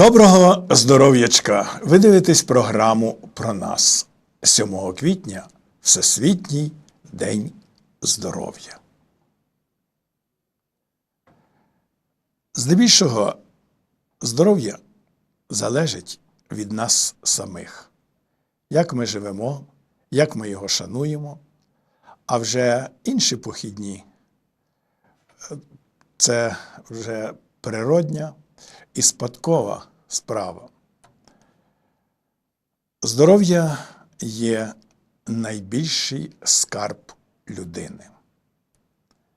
Доброго здоров'ячка! Ви дивитесь програму про нас 7 квітня Всесвітній День здоров'я. Здебільшого здоров'я залежить від нас самих, як ми живемо, як ми його шануємо, а вже інші похідні це вже природня і спадкова справа. Здоров'я є найбільший скарб людини,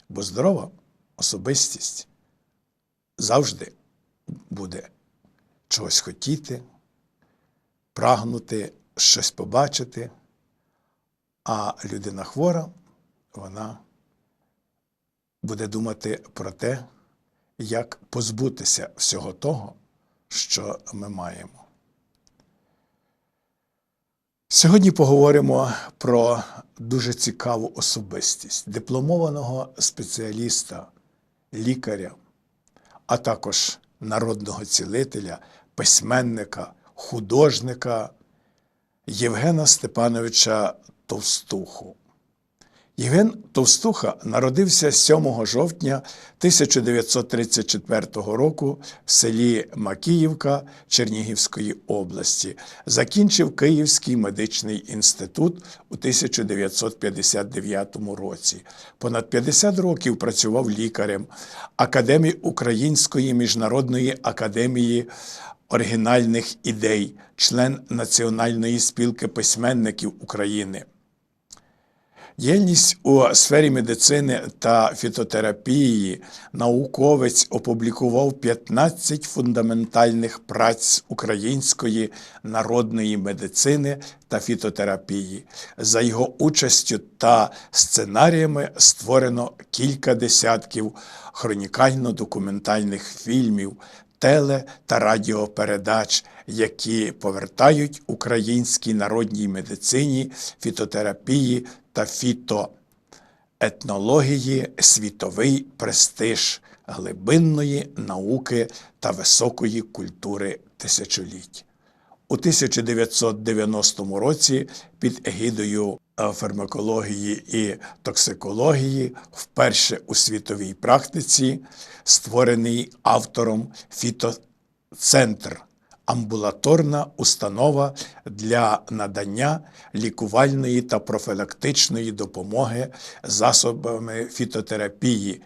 бо здорова особистість завжди буде чогось хотіти, прагнути щось побачити, а людина хвора, вона буде думати про те, як позбутися всього того, що ми маємо. Сьогодні поговоримо про дуже цікаву особистість дипломованого спеціаліста, лікаря, а також народного цілителя, письменника, художника Євгена Степановича Товстуху. Євген Товстуха народився 7 жовтня 1934 року в селі Макіївка Чернігівської області. Закінчив Київський медичний інститут у 1959 році. Понад 50 років працював лікарем Академії Української міжнародної академії оригінальних ідей, член Національної спілки письменників України. Діяльність у сфері медицини та фітотерапії науковець опублікував 15 фундаментальних праць української народної медицини та фітотерапії. За його участю та сценаріями створено кілька десятків хронікально-документальних фільмів, теле та радіопередач, які повертають українській народній медицині, фітотерапії та фітоетнології світовий престиж глибинної науки та високої культури тисячоліть. У 1990 році під егідою е, фармакології і токсикології вперше у світовій практиці створений автором фітоцентр амбулаторна установа для надання лікувальної та профілактичної допомоги засобами фітотерапії.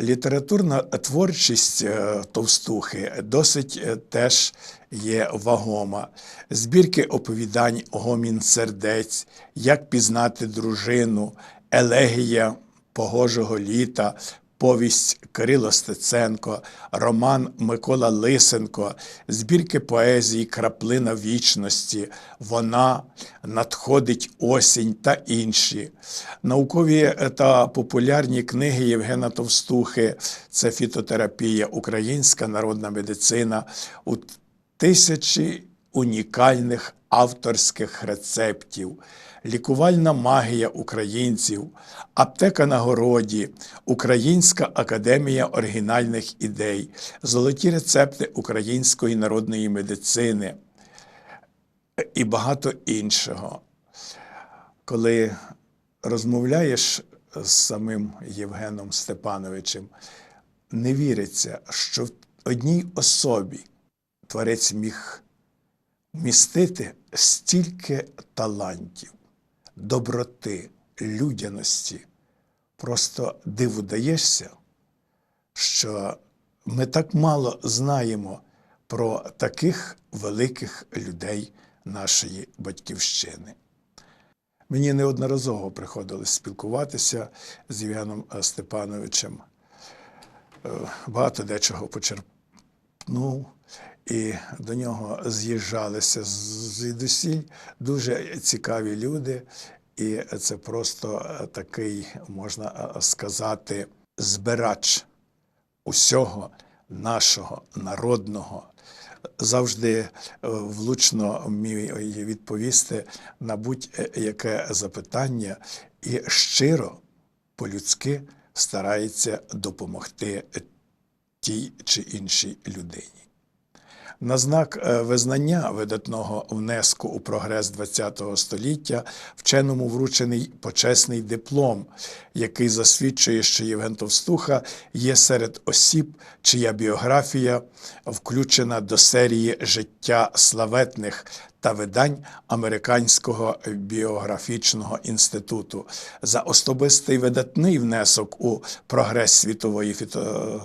Літературна творчість е, Товстухи досить е, теж є вагома. Збірки оповідань Гомін сердець, Як пізнати дружину, Елегія погожого літа, повість Кирило Стеценко, роман Микола Лисенко, збірки поезії Краплина вічності, Вона, Надходить осінь та інші. Наукові та популярні книги Євгена Товстухи це фітотерапія, українська народна медицина у тисячі унікальних авторських рецептів лікувальна магія українців, аптека на городі, Українська академія оригінальних ідей, золоті рецепти української народної медицини і багато іншого. Коли розмовляєш з самим Євгеном Степановичем, не віриться, що в одній особі творець міг вмістити стільки талантів доброти, людяності. Просто диву даєшся, що ми так мало знаємо про таких великих людей нашої батьківщини. Мені неодноразово приходилось спілкуватися з Євгеном Степановичем. Е, Багато дечого почерпнув, і до нього з'їжджалися звідусіль дуже цікаві люди, і це просто такий, можна сказати, збирач усього нашого народного. Завжди влучно вмію відповісти на будь-яке запитання і щиро по-людськи старається допомогти тій чи іншій людині. На знак е, визнання видатного внеску у прогрес ХХ століття вченому вручений почесний диплом, який засвідчує, що Євген Товстуха є серед осіб, чия біографія включена до серії життя славетних та видань Американського біографічного інституту. За особистий видатний внесок у прогрес світової фіто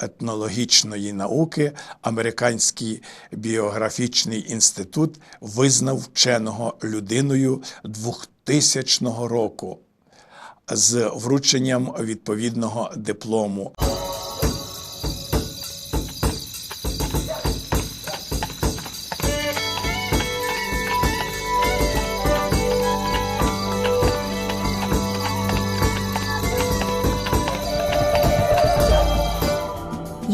етнологічної науки Американський біографічний інститут визнав вченого людиною 2000 року з врученням відповідного диплому.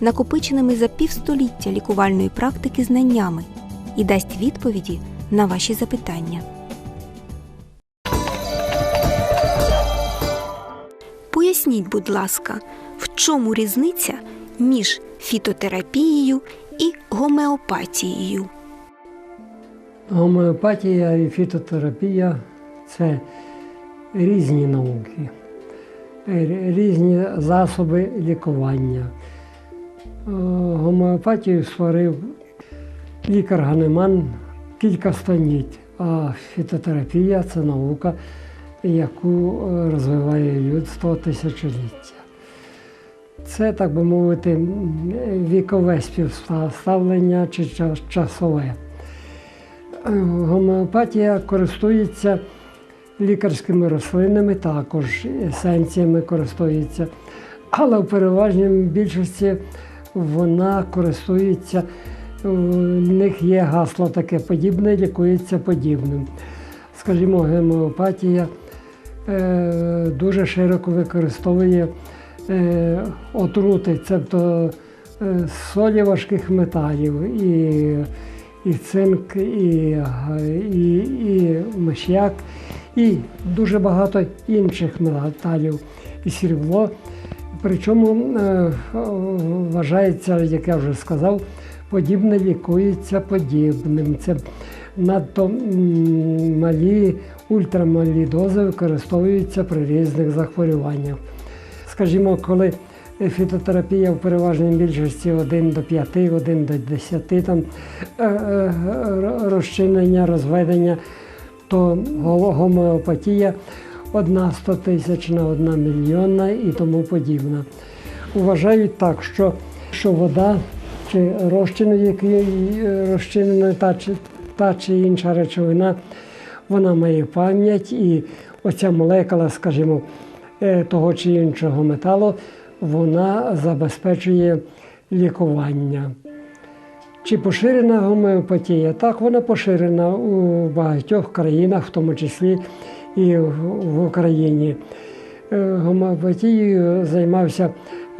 накопиченими за півстоліття лікувальної практики знаннями і дасть відповіді на ваші запитання. Поясніть, будь ласка, в чому різниця між фітотерапією і гомеопатією? Гомеопатія і фітотерапія це різні науки, різні засоби лікування. Гомеопатію створив лікар Ганеман кілька століть, а фітотерапія це наука, яку е, розвиває людство тисячоліття. Це, так би мовити, вікове співставлення чи часове. Гомеопатія користується лікарськими рослинами, також есенціями користується, але в переважній більшості вона користується, у них є гасло таке подібне, лікується подібним. Скажімо, гомеопатія е, дуже широко використовує е, отрути, тобто е, солі важких металів, і, і цинк, і, і, і миш'як, і дуже багато інших металів, і срібло. Причому е, вважається, як я вже сказав, подібне лікується подібним. Це надто малі, ультрамалі дози використовуються при різних захворюваннях. Скажімо, коли фітотерапія в переважній більшості 1 до 5, 1 до 10 там, е, е, розчинення, розведення, то го- гомеопатія одна 100 тисячна, одна мільйонна і тому подібна. Вважають так, що, що вода чи розчин, який е, розчинена та чи, та чи інша речовина, вона має пам'ять і оця молекула, скажімо, е, того чи іншого металу, вона забезпечує лікування. Чи поширена гомеопатія? Так, вона поширена у багатьох країнах, в тому числі і в Україні. Е, Гомеопатією займався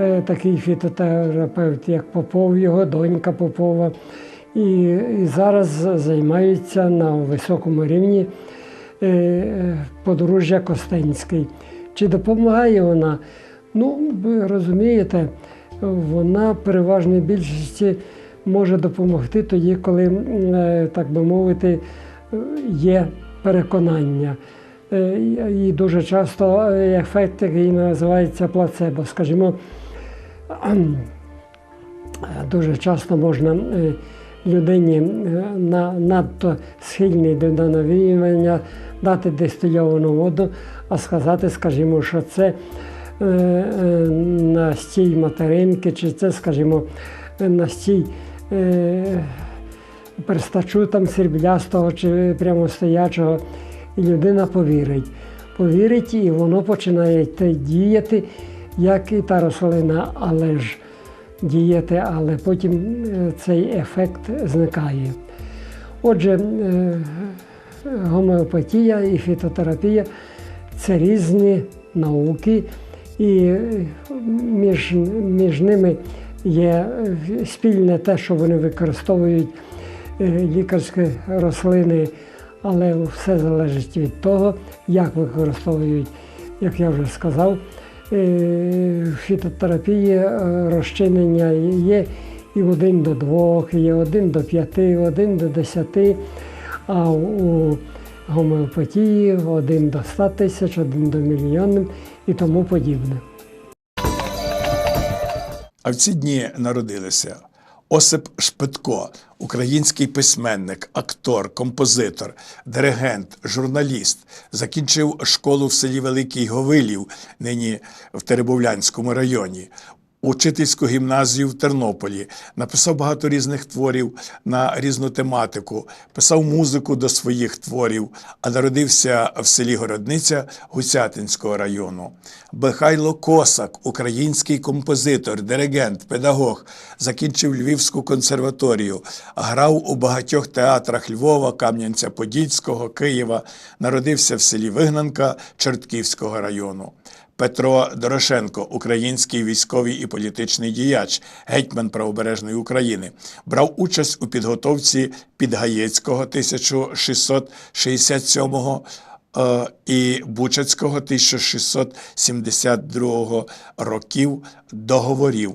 е, такий фітотерапевт, як Попов, його донька Попова. І, і зараз займаються на високому рівні е, подружжя Костенський. Чи допомагає вона? Ну, ви розумієте, вона в переважній більшості може допомогти тоді, коли, так би мовити, є переконання. Е, І дуже часто е, ефект, який називається плацебо. Скажімо, дуже часто можна е, людині е, на, надто схильній до навіювання дати дистильовану воду, а сказати, скажімо, що це е, е, настій материнки, чи це, скажімо, настій е, перстачу там сріблястого чи прямостоячого, і людина повірить. Повірить, і воно починає діяти, як і та рослина, але ж діяти, але потім е, цей ефект зникає. Отже, е, гомеопатія і фітотерапія це різні науки, і е, між, між ними є спільне те, що вони використовують лікарські рослини, але все залежить від того, як використовують, як я вже сказав, е, фітотерапії е, розчинення є і один до двох, і один до п'яти, один до десяти, а у гомеопатії один до ста тисяч, один до мільйона і тому подібне. А в ці дні народилися Осип Шпитко, український письменник, актор, композитор, диригент, журналіст. Закінчив школу в селі Великий Говилів, нині в Теребовлянському районі. Учительську гімназію в Тернополі, написав багато різних творів на різну тематику, писав музику до своїх творів, а народився в селі Городниця Гусятинського району. Михайло Косак, український композитор, диригент, педагог, закінчив Львівську консерваторію, грав у багатьох театрах Львова, Кам'янця-Подільського, Києва, народився в селі Вигнанка Чортківського району. Петро Дорошенко, український військовий і політичний діяч, гетьман правобережної України, брав участь у підготовці Підгаєцького 1667-го і Бучацького 1672 років договорів.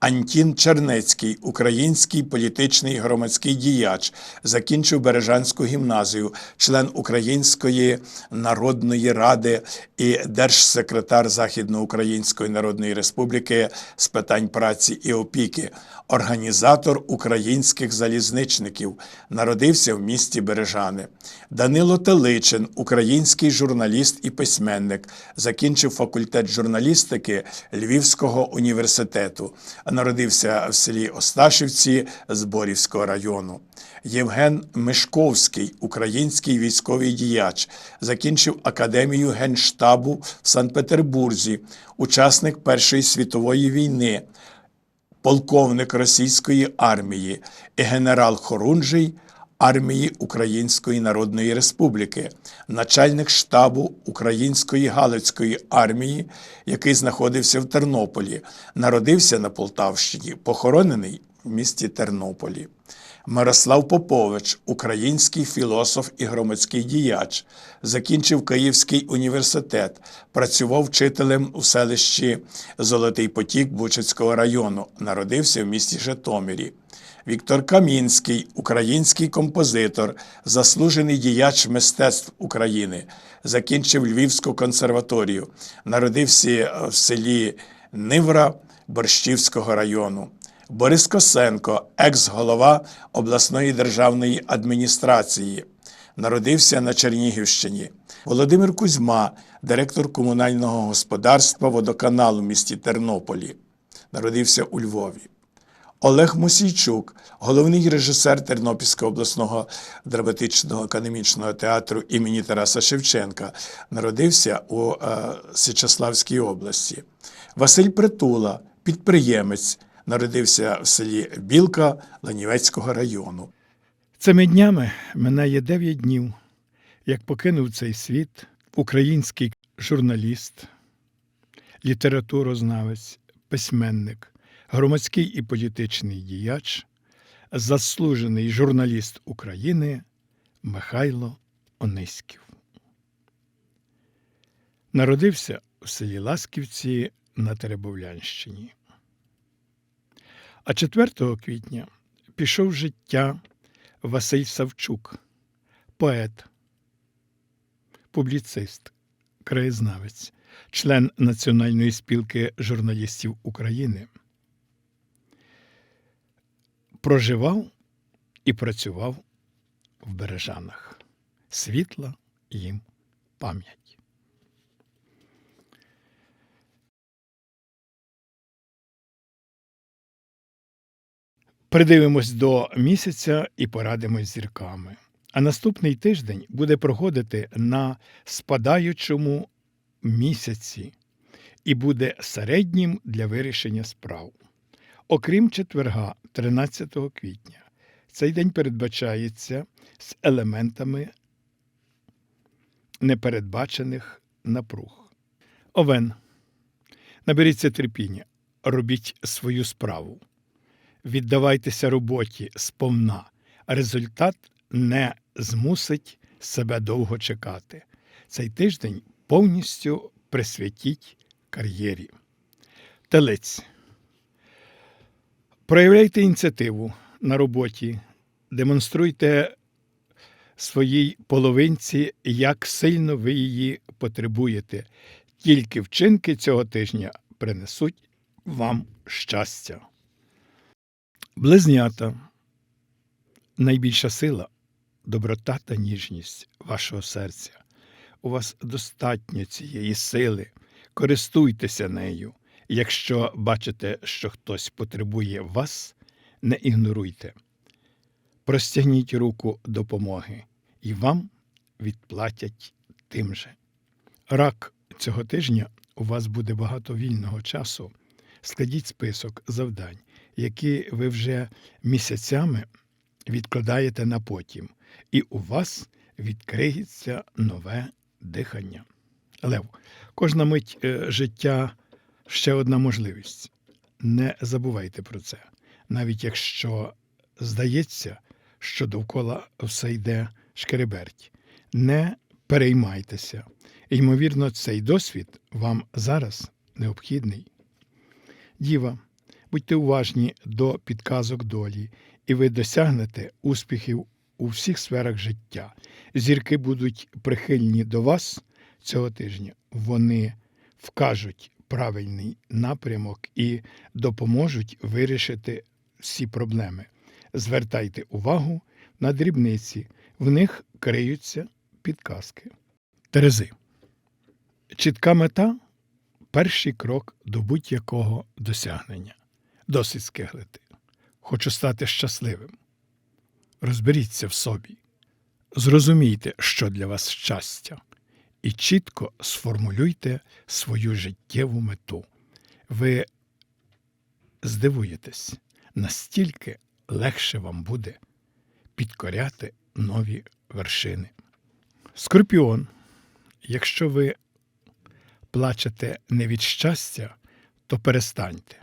Антін Чернецький, український політичний громадський діяч, закінчив Бережанську гімназію, член Української народної ради і держсекретар Західноукраїнської Народної Республіки з питань праці і опіки, організатор українських залізничників, народився в місті Бережани. Данило Теличин, український журналіст і письменник, закінчив факультет журналістики Львівського університету. Народився в селі Осташівці Зборівського району. Євген Мишковський, український військовий діяч, закінчив академію генштабу в Санкт-Петербурзі, учасник Першої світової війни, полковник російської армії і генерал Хорунжий армії Української Народної Республіки, начальник штабу Української Галицької армії, який знаходився в Тернополі, народився на Полтавщині, похоронений в місті Тернополі. Мирослав Попович, український філософ і громадський діяч, закінчив Київський університет, працював вчителем у селищі Золотий Потік Бучацького району, народився в місті Житомирі. Віктор Камінський, український композитор, заслужений діяч мистецтв України, закінчив Львівську консерваторію, народився в селі Нивра Борщівського району. Борис Косенко, екс-голова обласної державної адміністрації, народився на Чернігівщині. Володимир Кузьма, директор комунального господарства водоканалу в місті Тернополі, народився у Львові. Олег Мосійчук, головний режисер Тернопільського обласного драматичного академічного театру імені Тараса Шевченка, народився у е, Січеславській області. Василь Притула, підприємець, народився в селі Білка Ланівецького району. Цими днями минає дев'ять днів, як покинув цей світ український журналіст, літературознавець, письменник, громадський і політичний діяч, заслужений журналіст України Михайло Ониськів. Народився у селі Ласківці на Теребовлянщині. А 4 квітня пішов життя Василь Савчук, поет, публіцист, краєзнавець, член Національної спілки журналістів України. Проживав і працював в Бережанах. Світла їм пам'ять. Придивимось до місяця і порадимось з зірками. А наступний тиждень буде проходити на спадаючому місяці і буде середнім для вирішення справ. Окрім четверга, 13 квітня, Цей день передбачається з елементами непередбачених напруг. Овен. Наберіться терпіння, робіть свою справу. Віддавайтеся роботі сповна. Результат не змусить себе довго чекати. Цей тиждень повністю присвятіть кар'єрі. Телець. Проявляйте ініціативу на роботі, демонструйте своїй половинці, як сильно ви її потребуєте. Тільки вчинки цього тижня принесуть вам щастя. Близнята. Найбільша сила доброта та ніжність вашого серця. У вас достатньо цієї сили. Користуйтеся нею. Якщо бачите, що хтось потребує вас, не ігноруйте. Простягніть руку допомоги, і вам відплатять тим же. Рак цього тижня у вас буде багато вільного часу. Складіть список завдань, які ви вже місяцями відкладаєте на потім, і у вас відкриється нове дихання. Лев, кожна мить е, життя ще одна можливість. Не забувайте про це, навіть якщо здається, що довкола все йде шкереберть. Не переймайтеся. Ймовірно, цей досвід вам зараз необхідний. Діва, будьте уважні до підказок долі, і ви досягнете успіхів у всіх сферах життя. Зірки будуть прихильні до вас цього тижня. Вони вкажуть правильний напрямок і допоможуть вирішити всі проблеми. Звертайте увагу на дрібниці, в них криються підказки. Терези. Чітка мета перший крок до будь-якого досягнення. Досить скиглити. Хочу стати щасливим. Розберіться в собі. Зрозумійте, що для вас щастя, і чітко сформулюйте свою життєву мету. Ви здивуєтесь, настільки легше вам буде підкоряти нові вершини. Скорпіон. Якщо ви плачете не від щастя, то перестаньте.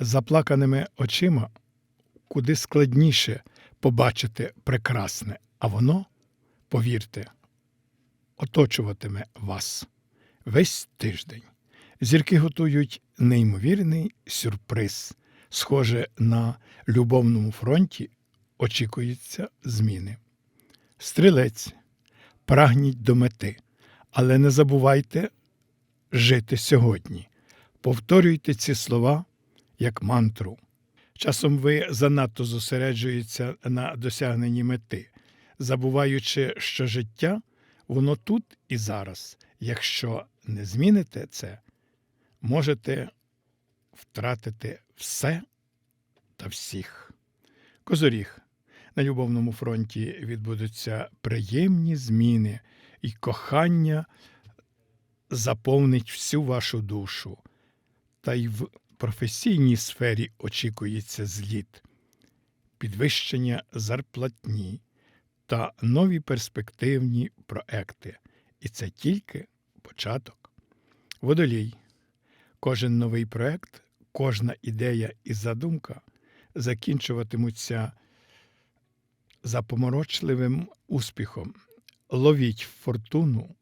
Заплаканими очима куди складніше побачити прекрасне, а воно, повірте, оточуватиме вас весь тиждень. Зірки готують неймовірний сюрприз. Схоже, на любовному фронті очікуються зміни. Стрілець, прагніть до мети, але не забувайте жити сьогодні. Повторюйте ці слова як мантру. Часом ви занадто зосереджуєтеся на досягненні мети, забуваючи, що життя воно тут і зараз. Якщо не зміните це, можете втратити все та всіх. Козоріг. На любовному фронті відбудуться приємні зміни, і кохання заповнить всю вашу душу. Та й в професійній сфері очікується зліт, підвищення зарплатні та нові перспективні проекти. І це тільки початок. Водолій. Кожен новий проект, кожна ідея і задумка закінчуватимуться запоморочливим успіхом. Ловіть фортуну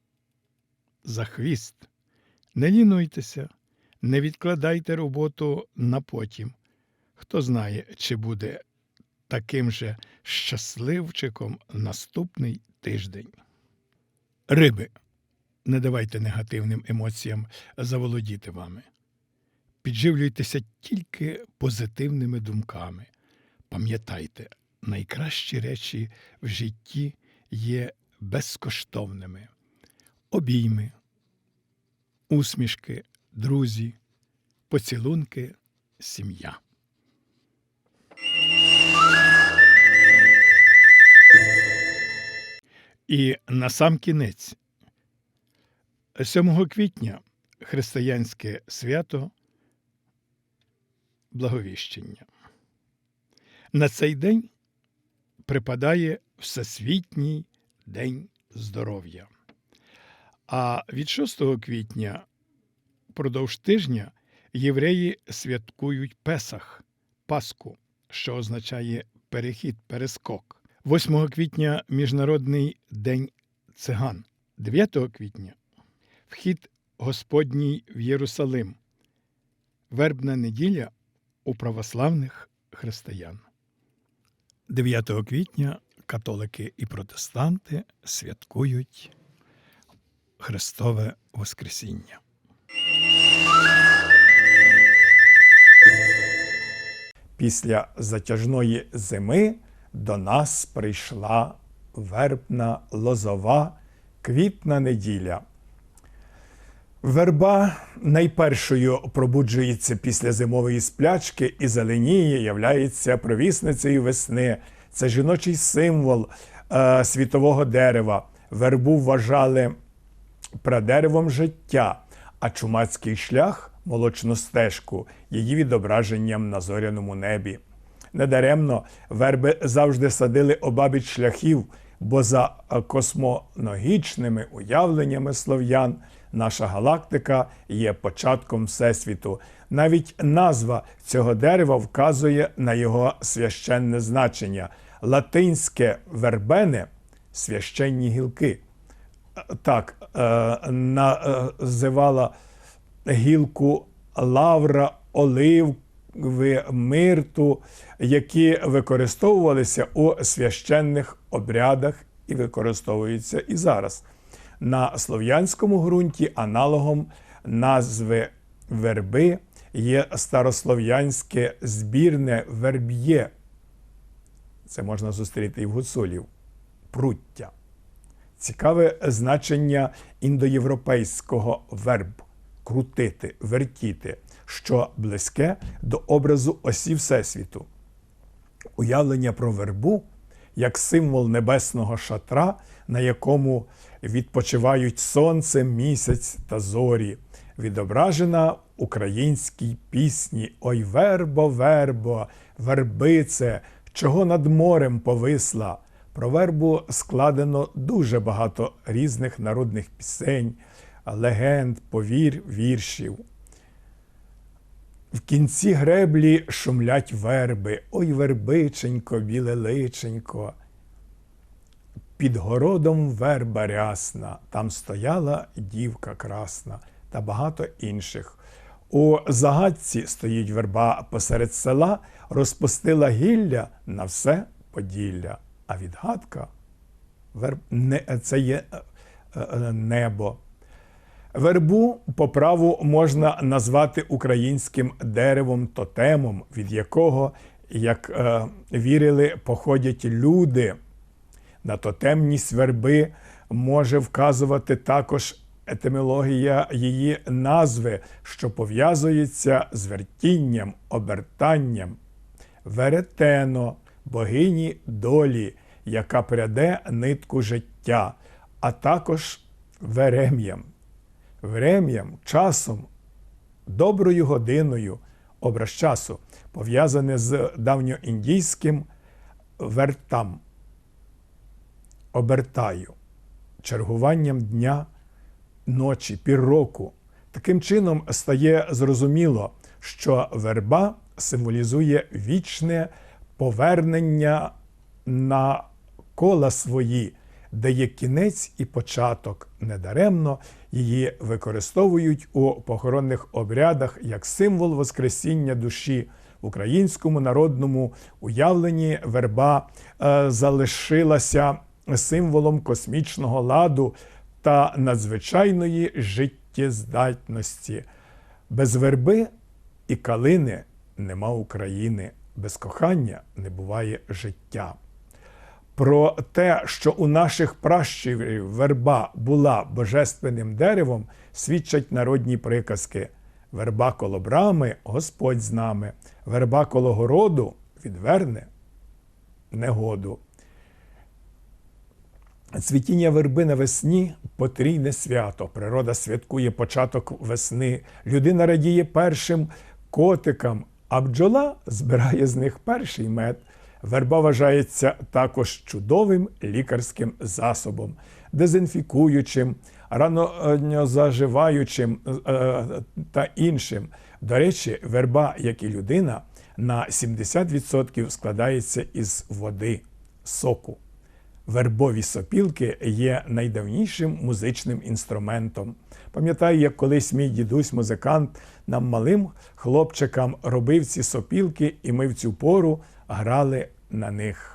за хвіст. Не лінуйтеся, не відкладайте роботу на потім. Хто знає, чи буде таким же щасливчиком наступний тиждень. Риби. Не давайте негативним емоціям заволодіти вами. Підживлюйтеся тільки позитивними думками. Пам'ятайте, найкращі речі в житті є безкоштовними. Обійми, усмішки, друзі, поцілунки, сім'я. І на сам кінець, 7 квітня християнське свято Благовіщення. На цей день припадає Всесвітній день здоров'я. А від 6 квітня продовж тижня євреї святкують Песах, Пасху, що означає перехід, перескок. 8 квітня Міжнародний день циган. 9 квітня вхід Господній в Єрусалим. Вербна неділя у православних християн. 9 квітня католики і протестанти святкують Христове Воскресіння. Після затяжної зими до нас прийшла вербна лозова квітна неділя. Верба найпершою пробуджується після зимової сплячки і зеленіє, являється провісницею весни. Це жіночий символ е, світового дерева. Вербу вважали прадеревом життя, а чумацький шлях молочну стежку, її відображенням на зоряному небі. Недаремно верби завжди садили обабіч шляхів, бо за космоногічними уявленнями слов'ян наша галактика є початком Всесвіту. Навіть назва цього дерева вказує на його священне значення. Латинське вербене священні гілки. Так е, називала гілку лавра, оливи, мирту, які використовувалися у священних обрядах і використовуються і зараз. На слов'янському ґрунті аналогом назви верби є старослов'янське збірне верб'є. Це можна зустріти і в гуцулів. Пруття. Цікаве значення індоєвропейського верб крутити, вертіти, що близьке до образу осі Всесвіту. Уявлення про вербу як символ небесного шатра, на якому відпочивають сонце, місяць та зорі, відображена українській пісні Ой вербо, вербо, вербице, чого над морем повисла. Про вербу складено дуже багато різних народних пісень, легенд, повір, віршів. В кінці греблі шумлять верби, ой вербиченько, біле личенько. Під городом верба рясна, там стояла дівка красна та багато інших. У загадці стоїть верба посеред села, розпустила гілля на все Поділля. А відгадка верб... не... це є е, е, небо. Вербу по праву можна назвати українським деревом тотемом, від якого, як е, вірили, походять люди. На тотемність верби може вказувати також етимологія її назви, що пов'язується з вертінням, обертанням. Веретено, богині долі, яка пряде нитку життя, а також верем'ям. Врем'ям, часом, доброю годиною, образ часу, пов'язане з давньоіндійським вертам, обертаю, чергуванням дня, ночі, півроку. Таким чином стає зрозуміло, що верба символізує вічне повернення на кола свої, де є кінець і початок. Недаремно її використовують у похоронних обрядах як символ Воскресіння душі. В українському народному уявленні верба е, залишилася символом космічного ладу та надзвичайної життєздатності. Без верби і калини нема України, без кохання не буває життя. Про те, що у наших пращурів верба була божественним деревом, свідчать народні приказки. Верба коло брами Господь з нами, верба коло городу відверне негоду. Цвітіння верби навесні потрійне свято. Природа святкує початок весни. Людина радіє першим котикам, а бджола збирає з них перший мед. Верба вважається також чудовим лікарським засобом, дезінфікуючим, ранозаживаючим е, та іншим. До речі, верба, як і людина, на 70% складається із води, соку. Вербові сопілки є найдавнішим музичним інструментом. Пам'ятаю, як колись мій дідусь, музикант, нам малим хлопчикам робив ці сопілки, і ми в цю пору грали на них.